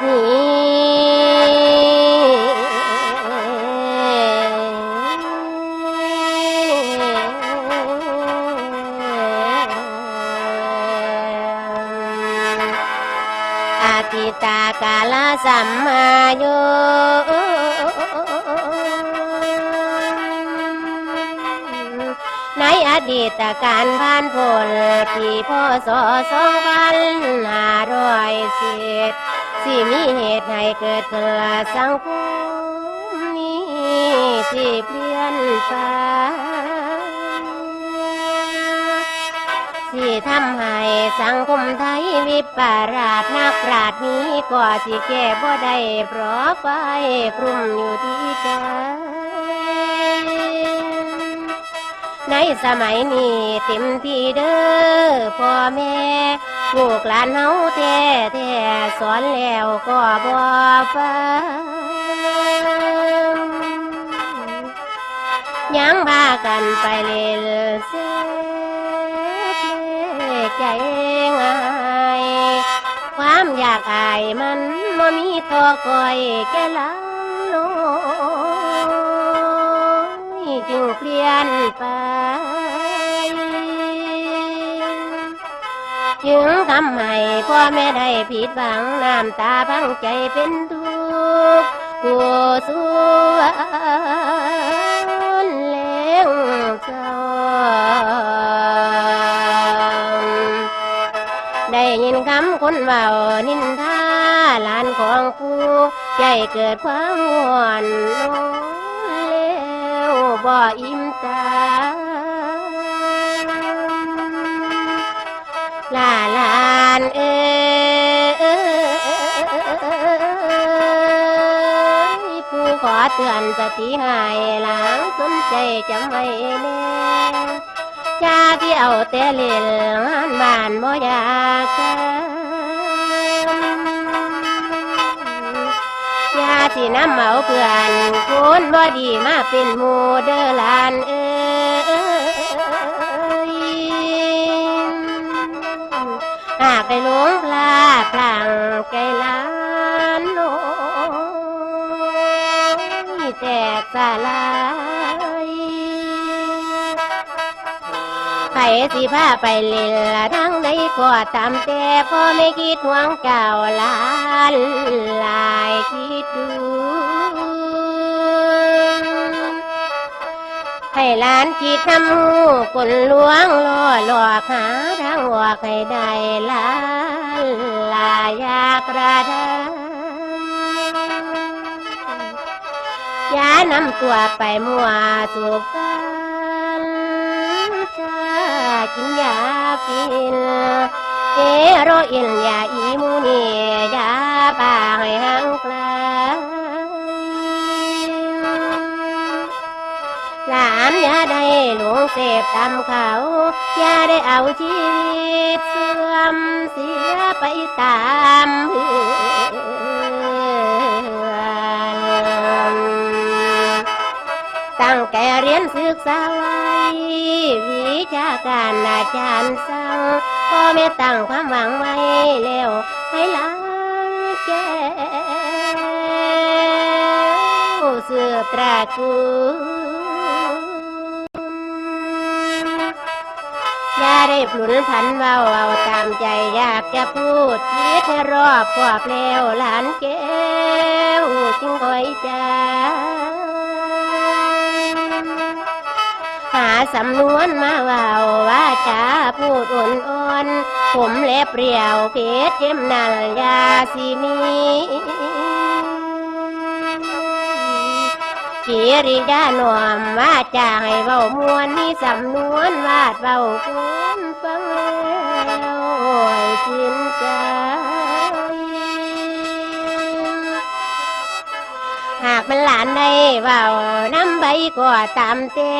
ติตากาลสัมมาโยอดีตการผ่นพ้นที่พสสองพันาร้ยสิ สิมีเหตุให้เกิดขึ้นละสังคมนี้ที่เปลี่ยนไปที่ทำให้สังคมไทยวิปราชนักปราชนี้ก็สิแก้บ่ได้เพราะไฟกลุมอยู่ที่ใจ ในสมัยนี้เต็มที่เด้อพ่อแม่ลูกหลานเฮาแท้แท้สอนแล้วก็บ่ฟังยังพากันไปเล่นเสพใจง่ายความอยากอายมันบ่มีทอคอยแก่หลังโน้ย จึงเปลี่ยนไป จึงทำให้พ่อแม่ได้ผิดหวังน้ำตาพังใจเป็นทุกข์กูสู้เลี้ยงเจ้าได้ยินคำคนเบานินทาหลานของผู้ใจเกิดความหวน นแล้วบ่อิ่มตาลาลานเอ้ยผู้ขอเตือนสติใสนใจจำไว้แน่ชาที่เอาแต่เล่นงานบ้านบ่อกจำยาที่น้ำเมาเพื่อนคนบ่ดีมาเป็นหมูเดอลานเอ้หากได้หลงปลาดพลังไกล้านโน้ยแตกสลาย ใครสิพาไปเล่นละทั้งใดก็ตามแต่พ่อไม่คิดหวงเก่าล้านลายคิดดูให้หลานคิดทำหูคนลวงล่อหลอกหาทางออกให้ได้หลานลายากระทำอย่านำตัวไปมัวสูบกัน ชากินยาฟินเอโรอินยาอีมูเนียาปาให้ห่างไกลหลานอย่าได้หลงเสพตามเขา อย่าได้เอาชีวิตเสื่อมเสียไปตามเพื่อ ตั้งแกเรียนศึกษาไว้วิชาการอาจารย์สั่งพ่อแม่ตั้งความหวังไว้แล้วให้หลานแก้วสืบตระกูลอย่าได้ปลุนพันเบาเอาตามใจอยากจะพูดคิดให้รอบกว่าเปลวหลานแก้วจึงคอยใจ สำนวนมาเบาว่าจะพูดอ่อนอ่อนๆผมเล็บเปรี้ยวเพชรเจ็มนัลยาสีมีกิริยาหน่วมว่าจะให้เบามวนมีสำนวนวาดเบาคุณฟังแล้วโอ้ยสินใจหากมันหลานได้เบาน้ำใบก็ตามแต่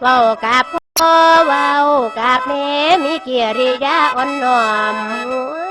เว้ากับพ่อเว้ากับแม่มีกิริยาอ่อนน้อม